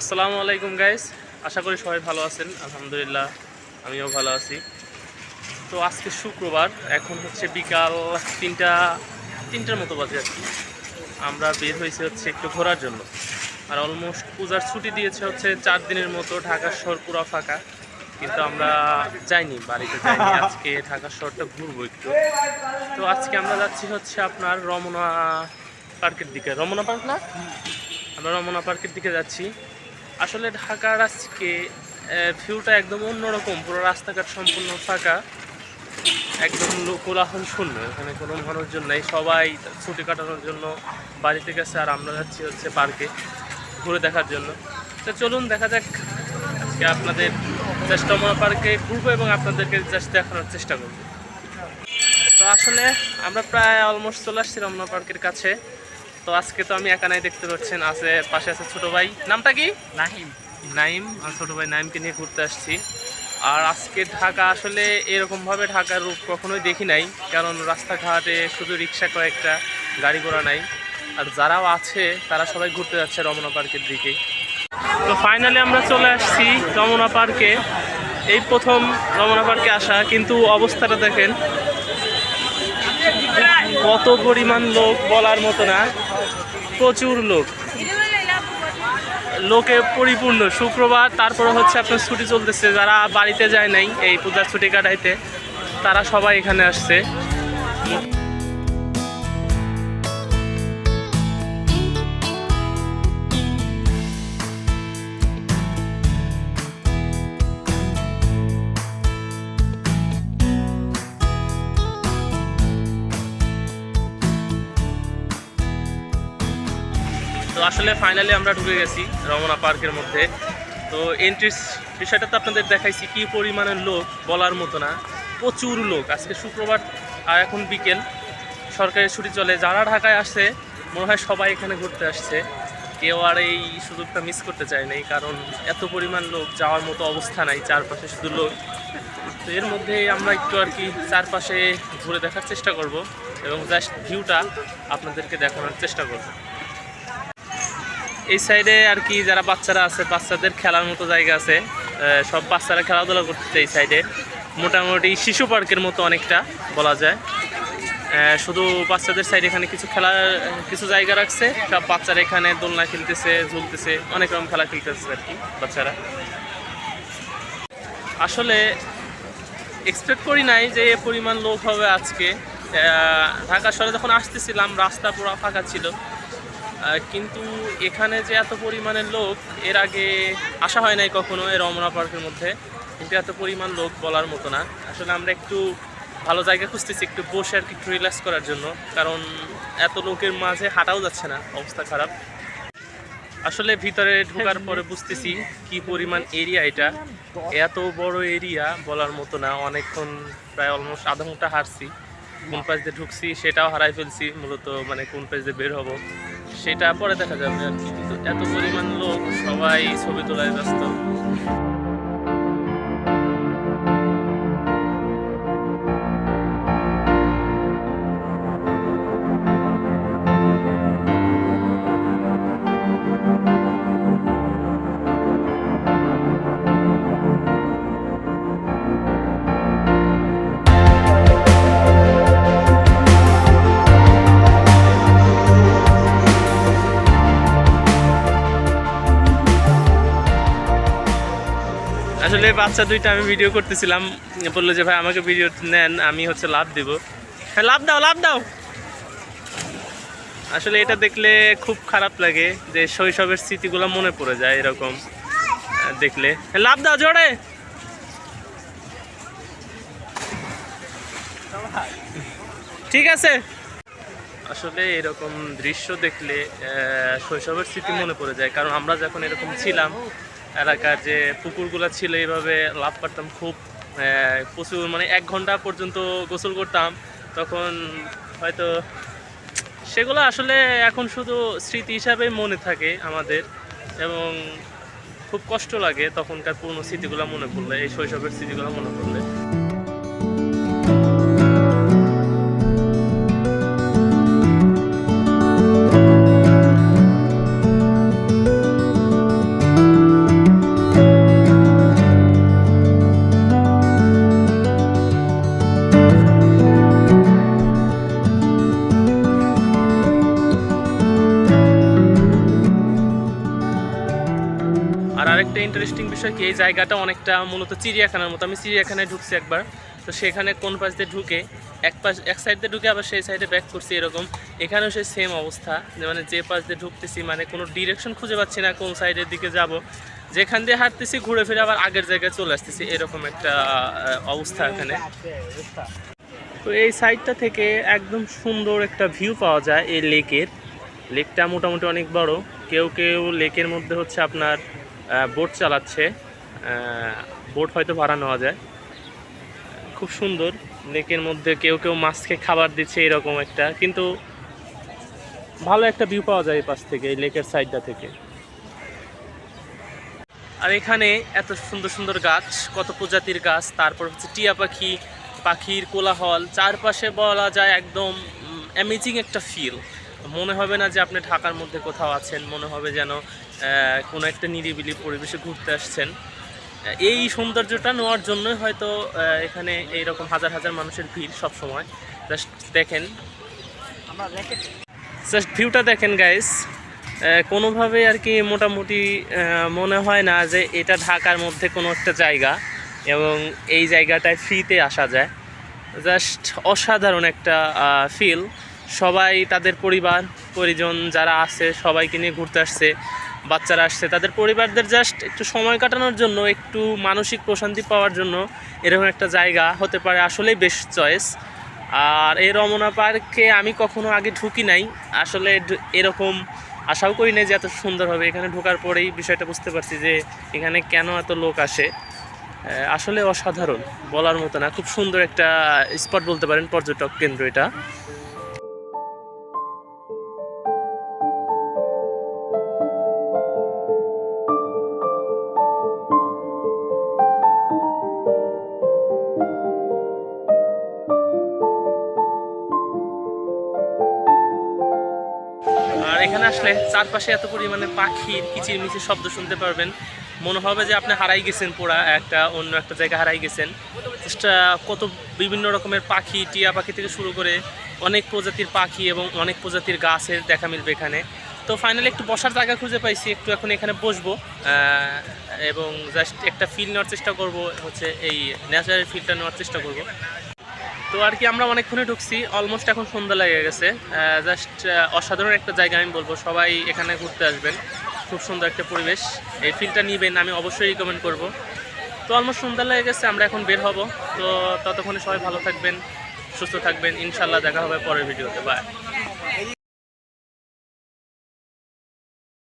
আসসালামু আলাইকুম গাইস আশা করি সবাই ভালো আছেন। আলহামদুলিল্লাহ, আমিও ভালো আছি। তো আজকে শুক্রবার, এখন হচ্ছে বিকাল তিনটা, তিনটার মতো বাজে আর কি। আমরা বের হয়েছে হচ্ছে একটু ঘোরার জন্য। আর অলমোস্ট পূজার ছুটি দিয়েছে হচ্ছে চার দিনের মতো ঢাকার শহর পুরো ফাঁকা। কিন্তু আমরা যাইনি, বাড়িতে যাইনি। আজকে ঢাকার শহরটা ঘুরবো একটু। তো আজকে আমরা যাচ্ছি হচ্ছে আপনার রমনা পার্কের দিকে। রমনা পার্ক না? আমরা রমনা পার্কের দিকে যাচ্ছি। আসলে ঢাকার আজকে ভিউটা একদম অন্যরকম। পুরো রাস্তাঘাট সম্পূর্ণ ফাঁকা। একদম কোলাহল শূন্য এখানে কোনো মানুষজন নেই। সবাই ছুটি কাটানোর জন্য বাড়িতে গেছে আর আমরা যাচ্ছি হচ্ছে পার্কে ঘুরে দেখার জন্য। তো চলুন, দেখা যাক আজকে আপনাদের জাস্ট রমনা পার্কে ঘুরবো এবং আপনাদেরকে জাস্ট দেখানোর চেষ্টা করব। তো আসলে আমরা প্রায় অলমোস্ট চলে আসছি রমনা পার্কের কাছে। তো আজকে তো আমি একা নাই দেখতে পাচ্ছেন আছে পাশে আছে ছোট ভাই। নামটা কি? নাহিম। নাইম আর ছোট ভাই নাইমকে নিয়ে ঘুরতে আসছি। আর আজকে ঢাকা আসলে এরকমভাবে ঢাকার রূপ কখনোই দেখি নাই কারণ রাস্তাঘাটে শুধু রিক্সা কয়েকটা গাড়ি ঘোড়া নাই। আর যারাও আছে তারা সবাই ঘুরতে যাচ্ছে রমনা পার্কের দিকেই তো ফাইনালি আমরা চলে আসছি রমনা পার্কে। এই প্রথম রমনা পার্কে আসা কিন্তু অবস্থাটা দেখেন কত পরিমাণ লোক বলার মতো না। প্রচুর লোক। লোকে পরিপূর্ণ। শুক্রবার, তারপরে হচ্ছে আপনার ছুটি চলতেছে। যারা বাড়িতে যায় নাই এই পূজার ছুটি কাটাইতে, তারা সবাই এখানে আসছে। আসলে ফাইনালি আমরা ঢুকে গেছি রমনা পার্কের মধ্যে। তো এন্ট্রিস বিষয়টা তো আপনাদের দেখাইছি, কি পরিমাণের লোক বলার মতো না। প্রচুর লোক। আজকে শুক্রবার আর এখন বিকেল। সরকারি ছুটি চলে। যারা ঢাকায় আসছে, মনে হয় সবাই এখানে ঘুরতে আসছে। কেউ আর এই সুযোগটা মিস করতে চায় নাই, কারণ এত পরিমাণ লোক, যাওয়ার মতো অবস্থা নাই, চারপাশে শুধু লোক। তো এর মধ্যে আমরা একটু আর কি চারপাশে ঘুরে দেখার চেষ্টা করব এবং জাস্ট ভিউটা আপনাদেরকে দেখানোর চেষ্টা করব। এই সাইডে আর কি যারা বাচ্চারা আছে, বাচ্চাদের খেলার মতো জায়গা আছে সব বাচ্চারা খেলাধুলা করতেছে এই সাইডে মোটামুটি শিশু পার্কের মতো অনেকটা বলা যায়। শুধু বাচ্চাদের সাইডে এখানে কিছু খেলার, কিছু জায়গা রাখছে, সব বাচ্চারা এখানে দোলনা খেলতেছে, ঝুলতেছে, অনেক রকম খেলা খেলতেছে আর কি বাচ্চারা। আসলে এক্সপেক্ট করি নাই যে এ পরিমাণ লোক হবে আজকে। ঢাকা শহরে যখন আসতেছিলাম, রাস্তা পুরো ফাঁকা ছিল। কিন্তু এখানে যে এত পরিমাণের লোক, এর আগে আসা হয় নাই কখনো এই রমনা পার্কের মধ্যে। কিন্তু এত পরিমাণ লোক বলার মতো না। আসলে আমরা একটু ভালো জায়গা খুঁজতেছি, একটু বসে আর কি একটু রিল্যাক্স করার জন্য। কারণ এত লোকের মাঝে হাঁটাও যাচ্ছে না, অবস্থা খারাপ। আসলে ভিতরে ঢোকার পরে বুঝতেছি কি পরিমাণ এরিয়া এটা। এত বড় এরিয়া বলার মতো না। অনেকক্ষণ প্রায় অলমোস্ট আধা ঘণ্টা হারছি কোন পাশ দিয়ে ঢুকছি সেটাও হারাই ফেলছি। মূলত মানে কোন পাশ দিয়ে বের হব। সেটা পরে দেখা যাবে আর কি। কিন্তু এত পরিমাণ লোক সবাই ছবি তোলায় ব্যস্ত। আসলে বাচ্চা দুইটা আমি ভিডিও করতেছিলাম, বলল যে, ভাই, আমাকে ভিডিও নেন, আমি হচ্ছে লাভ দিব। হ্যাঁ লাভ দাও লাভ দাও। আসলে এটা দেখলে খুব খারাপ লাগে যে, শৈশবের স্মৃতিগুলো মনে পড়ে যায় এরকম দেখলে। লাভ দাও, জোরে! ঠিক আছে। আসলে এরকম দৃশ্য দেখলে শৈশবের স্মৃতি মনে পড়ে যায়, কারণ আমরা যখন এরকম ছিলাম এলাকার যে পুকুরগুলো ছিল, এইভাবে লাভ করতাম খুব। প্রচুর মানে এক ঘণ্টা পর্যন্ত গোসল করতাম। তখন হয়তো সেগুলো আসলে এখন শুধু স্মৃতি হিসাবে মনে থাকে আমাদের, এবং খুব কষ্ট লাগে তখনকার পুরনো স্মৃতিগুলো মনে পড়লে, এই শৈশবের স্মৃতিগুলো মনে পড়লে। ইন্টারেস্টিং বিষয় কি, এই জায়গাটা অনেকটা মূলত চিড়িয়াখানার মতো। আমি চিড়িয়াখানায় ঢুকছি একবার। তো সেখানে কোন পাশ দিয়ে ঢুকে, এক পাশ, এক সাইড দিয়ে ঢুকে আবার সেই সাইডে ব্যাক করছি এরকম। এখানেও সেই সেম অবস্থা যে মানে যে পাশ দিয়ে ঢুকতেছি মানে কোনো ডিরেকশন খুঁজে পাচ্ছি না কোন সাইডের দিকে যাব। যেখান দিয়ে হাঁটতেছি, ঘুরে ফিরে আবার আগের জায়গায় চলে আসতেছি, এরকম একটা অবস্থা এখানে। তো এই সাইডটা থেকে একদম সুন্দর একটা ভিউ পাওয়া যায় এই লেকের লেকটা মোটামুটি অনেক বড়। কেউ কেউ লেকের মধ্যে হচ্ছে আপনার বোট চালাচ্ছে। বোট হয়তো ভাড়া নেওয়া যায়। খুব সুন্দর। লেকের মধ্যে কেউ কেউ মাছকে খাবার দিচ্ছে এরকম একটা। কিন্তু ভালো একটা ভিউ পাওয়া যায় এই পাশ থেকে, এই লেকের সাইডটা থেকে। আর এখানে এত সুন্দর সুন্দর গাছ, কত প্রজাতির গাছ। তারপর হচ্ছে টিয়া পাখি, পাখির কোলাহল। চারপাশে বলা যায় একদম অ্যামেজিং একটা ফিল মনে হবে না যে আপনি ঢাকার মধ্যে কোথাও আছেন, মনে হবে যেন কোনো একটা নিরিবিলি পরিবেশে ঘুরতে আসছেন। এই সৌন্দর্যটা নেওয়ার জন্যই হয়তো এখানে এইরকম হাজার হাজার মানুষের ভিড় সব সময় জাস্ট দেখেন। জাস্ট ভিউটা দেখেন গাইস কোনোভাবে আর কি মোটামুটি মনে হয় না যে এটা ঢাকার মধ্যে কোনো একটা জায়গা এবং এই জায়গাটায় ফ্রিতে আসা যায়। জাস্ট অসাধারণ একটা ফিল সবাই তাদের পরিবার, পরিজন যারা আছে, সবাইকে নিয়ে ঘুরতে আসছে, বাচ্চারা আসছে, তাদের পরিবারদের জাস্ট একটু সময় কাটানোর জন্য, একটু মানসিক প্রশান্তি পাওয়ার জন্য এরকম একটা জায়গা হতে পারে আসলেই বেস্ট চয়েস আর এই রমনা পার্কে আমি কখনো আগে ঢুকি নাই। আসলে এরকম আশাও করি নাই যে এত সুন্দর হবে। এখানে ঢোকার পরেই বিষয়টা বুঝতে পারছি যে এখানে কেন এত লোক আসে। আসলে অসাধারণ, বলার মতো না। খুব সুন্দর একটা স্পট বলতে পারেন, পর্যটক কেন্দ্র এটা। আসলে চারপাশে এত পরিমাণে পাখির কিচির মিচির শব্দ শুনতে পারবেন। মনে হবে যে আপনি হারাই গেছেন পুরা একটা অন্য একটা জায়গা হারাই গেছেন। কত বিভিন্ন রকমের পাখি, টিয়া পাখি থেকে শুরু করে অনেক প্রজাতির পাখি এবং অনেক প্রজাতির গাছের দেখা মিলবে এখানে। তো ফাইনালি একটু বসার জায়গা খুঁজে পাইছি, একটু এখন এখানে বসবো। এবং জাস্ট একটা ফিল নেওয়ার চেষ্টা করব, হচ্ছে এই ন্যাচারাল ফিলটা নেওয়ার চেষ্টা করব। তো আর কি আমরা অনেকক্ষণে ঢুকছি অলমোস্ট এখন সন্ধ্যা লেগে গেছে। জাস্ট অসাধারণ একটা জায়গা আমি বলব, সবাই এখানে ঘুরতে আসবেন। খুব সুন্দর একটা পরিবেশ। এই ফিলটা নিবেন, আমি অবশ্যই রিকমেন্ড করব। তো অলমোস্ট সন্ধ্যা লেগে গেছে, আমরা এখন বের হব। তো ততক্ষণে সবাই ভালো থাকবেন, সুস্থ থাকবেন। ইনশাল্লাহ দেখা হবে পরের ভিডিওতে। বাই